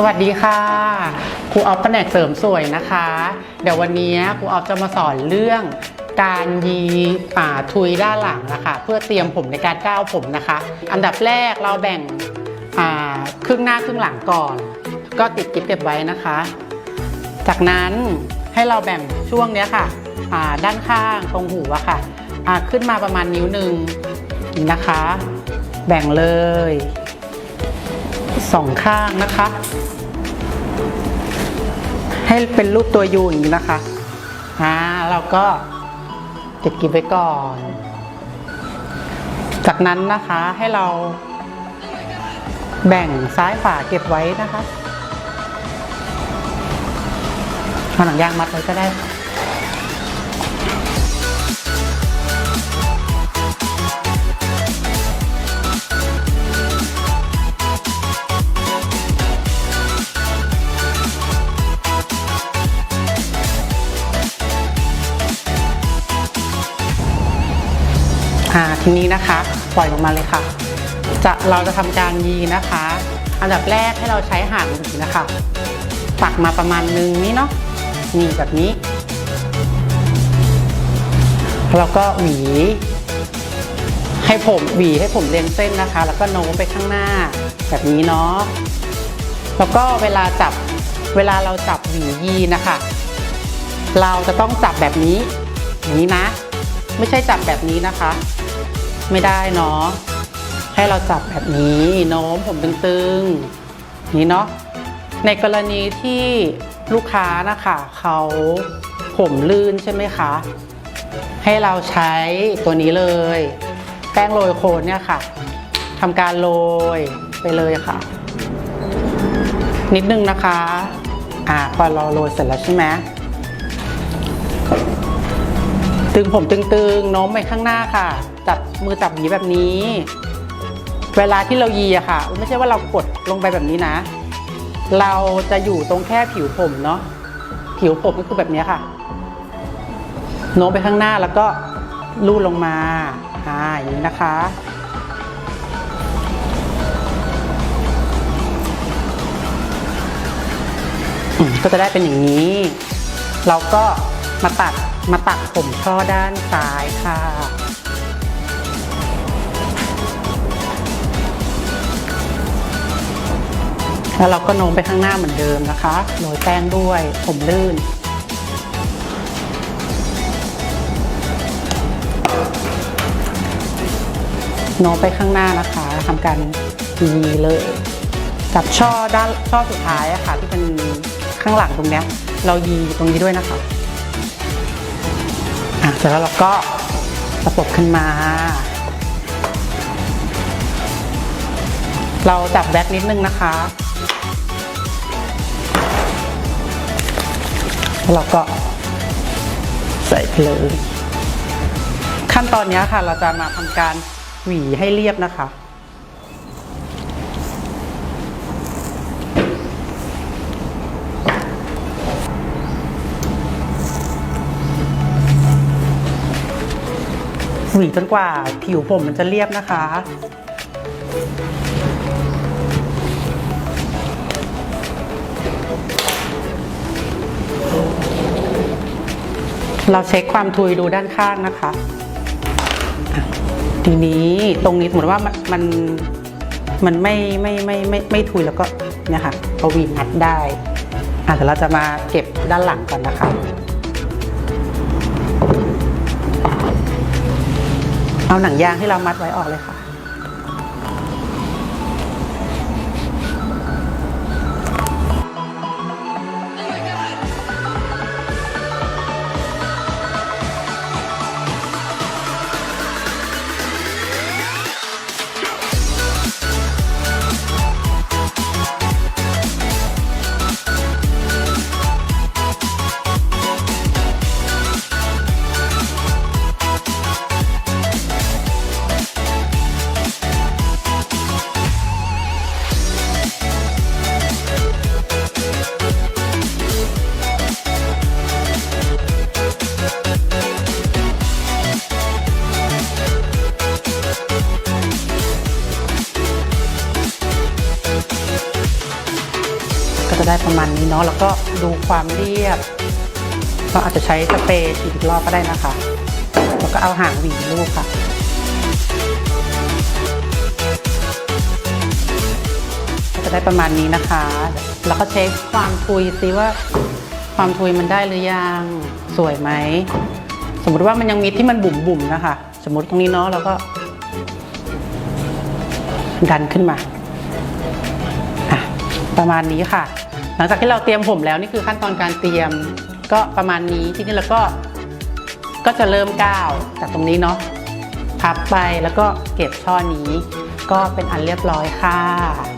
สวัสดีค่ะครูออฟแผนกเสริมสวยนะคะ เดี๋ยววันนี้ครูออฟจะมาสอนเรื่องการยีป่าทุยด้านหลังนะคะเพื่อเตรียมผมในการก้าวผมนะคะ อันดับแรกเราแบ่งครึ่งหน้าครึ่งหลังก่อน ก็ติดกิ๊บเก็บไว้นะคะ จากนั้นให้เราแบ่งช่วงเนี้ยค่ะด้านข้างตรงหูอะค่ะขึ้นมาประมาณนิ้วหนึ่งนะคะ แบ่งเลยสองข้างนะคะ ให้เป็นรูปตัวยูอย่างนี้นะคะอ่าเราก็ติดกิบไว้ก่อน จากนั้นนะคะให้เราแบ่งซ้ายฝาเก็บไว้นะคะเอาหนังยางมัดไว้ก็ได้ ทีนี้นะคะ ปล่อยลงมาเลยค่ะ จะเราจะทำการยีนะคะ อันดับแรกให้เราใช้หางหวีนะคะ ตักมาประมาณนึงนี่เนาะนี่แบบนี้ แล้วก็หวี ให้ผมหวีให้ผมเรียงเส้นนะคะ แล้วก็โน้มไปข้างหน้าแบบนี้เนาะแล้วก็เวลาจับเวลาเราจับหวียีนะคะ เราจะต้องจับแบบนี้อย่างนี้นะ ไม่ใช่จับแบบนี้นะคะ ไม่ได้เนาะให้เราจับแบบนี้โน้มผมตึงๆนี่เนาะในกรณีที่ลูกค้านะคะเขาผมลื่นใช่ไหมคะ ให้เราใช้ตัวนี้เลย แป้งโรยโคนเนี่ยค่ะทำการโรยไปเลยค่ะ นิดนึงนะคะ อ่าพอเราโรยเสร็จแล้วใช่ไหม ตึงผมตึงๆโน้มไปข้างหน้าค่ะ จับมือจับหวีแบบนี้ เวลาที่เรายีอะค่ะ ไม่ใช่ว่าเรากดลงไปแบบนี้นะ เราจะอยู่ตรงแค่ผิวผมเนาะผิวผมก็คือแบบนี้ค่ะโน้มไปข้างหน้าแล้วก็ลูดลงมาอ่าอย่างนี้นะคะ ก็จะได้เป็นอย่างนี้ เราก็ มาตัดมาตัดผมช่อด้านซ้ายค่ะแล้วเราก็โน้มไปข้างหน้าเหมือนเดิมนะคะ โรยแป้งด้วยผมลื่น โน้มไปข้างหน้านะคะทำการยีเลยจับช่อด้านช่อสุดท้ายอะค่ะ ที่เป็นข้างหลังตรงเนี้ย เรายีตรงนี้ด้วยนะคะ เสร็จแล้วเราก็ประปบขึ้นมา เราจับแบ็กนิดนึงนะคะแล้วเราก็ใส่ไปเลย ขั้นตอนนี้ค่ะเราจะมาทำการหวีให้เรียบนะคะ หวีจนกว่า ผิวผมมันจะเรียบนะคะ เราเช็คความทุยดูด้านข้างนะคะ ทีนี้ตรงนี้สมมติว่ามันมันมันไม่ไม่ไม่ไม่ไม่ทุยแล้วก็เนี่ยค่ะเอาวีงัดได้อะเดี๋ยวเราจะมาเก็บด้านหลังก่อนนะคะ เอาหนังยางที่เรามัดไว้ออกเลยค่ะ จะได้ประมาณนี้เนาะแล้วก็ดูความเรียบ ก็อาจจะใช้สเปรย์ฉีดอีกรอบก็ได้นะคะ แล้วก็เอาหางหวีลูกค่ะจะได้ประมาณนี้นะคะ แล้วก็เช็คความทุยซิว่าความทุยมันได้หรือยังสวยไหมสมมติว่ามันยังมีที่มันบุ๋มๆนะคะ สมมติตรงนี้เนาะแล้วก็ ดันขึ้นมา ประมาณนี้ค่ะ หลังจากที่เราเตรียมผมแล้วนี่คือขั้นตอนการเตรียมก็ประมาณนี้ที่นี่เราก็ก็จะเริ่มก้าวจากตรงนี้เนาะพับไปแล้วก็เก็บช่อนี้ ก็เป็นอันเรียบร้อยค่ะ